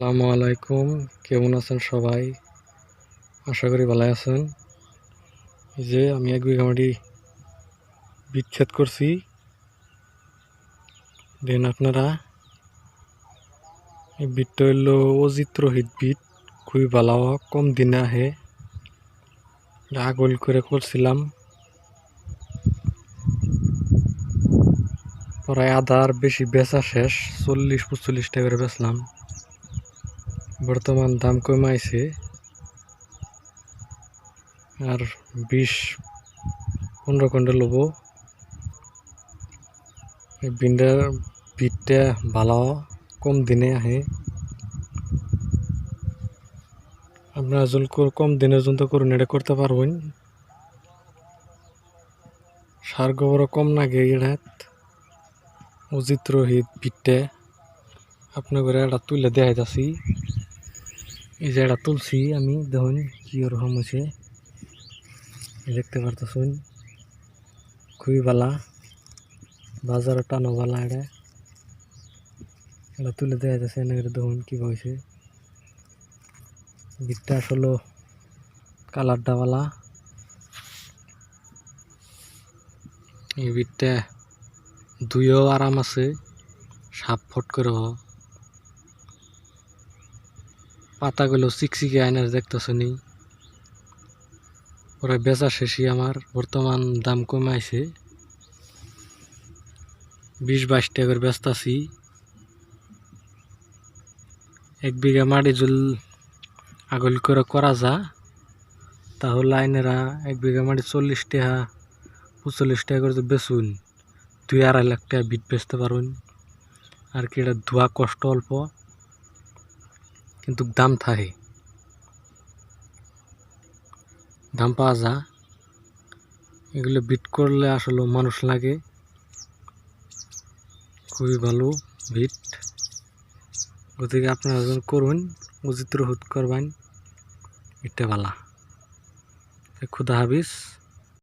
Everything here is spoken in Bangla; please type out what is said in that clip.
আসসালামু আলাইকুম। কেমন আছেন সবাই? আশা করি ভালো আছেন। যে আমি এক বিঘা মাটি বিচ্ছেদ করছি। দেন আপনারা, এই বিটটা হইল অজিত রোহিত বিট, খুবই ভালো, কম দিনে আহে। আগল করে করছিলাম। প্রায় আধার বেশি বেচা শেষ, চল্লিশ পঁচল্লিশ টাকা করে বেচলাম। বর্তমান দাম কমাইছে আর বিশ পনেরো কুইন্টাল লব। বিন্ডার বিটটা ভালো, কম দিনে আহে। আপনারা কো- কম দিনের জন্য করুন এটা করতে পারবেন সার গোবর কম লাগে এড়াত অজিত রোহিত বিটটা আপনার এটা তুলে দেখাইতাছি। এই যে এটা তুলছি আমি দেখুন কি ওরকম হয়েছে। দেখতে পারতেছুন, খুবই ভালা বাজারে টানো ভালা এটা। এটা তুলে দেওয়া যাচ্ছে এনে দেখুন কি হয়েছে। বিটটা আসলে কালারটা ভালা এই বিটটা দুইও আরাম আছে, সাপ ফট করে পাতাগুলো চিকচিকে আয়নার দেখতেছ নি? ওরা বেচা শেষই আমার, বর্তমান দাম কমাইছে। বিশ বাইশ টাকা করে বেচতাছি। এক বিঘা মাটি জল আগল করে করা যা, তাহলে আইনেরা এক বিঘা মাটি চল্লিশ টাকা পঁচল্লিশ টাকা করে বেচুন। দুই আড়াই লাখ টাকা বিট বেচতে পারুন। আর কি এটা ধোয়া কষ্ট অল্প? কিন্তু দাম থাকে দাম পাওয়া যা এগুলো বিট করলে আসলে মানুষ লাগে। খুবই ভালো বিট। গতিকে আপনারা যখন করুন উচিত রহুত করবেন, এটা ভালা। খুদা হাফিজ।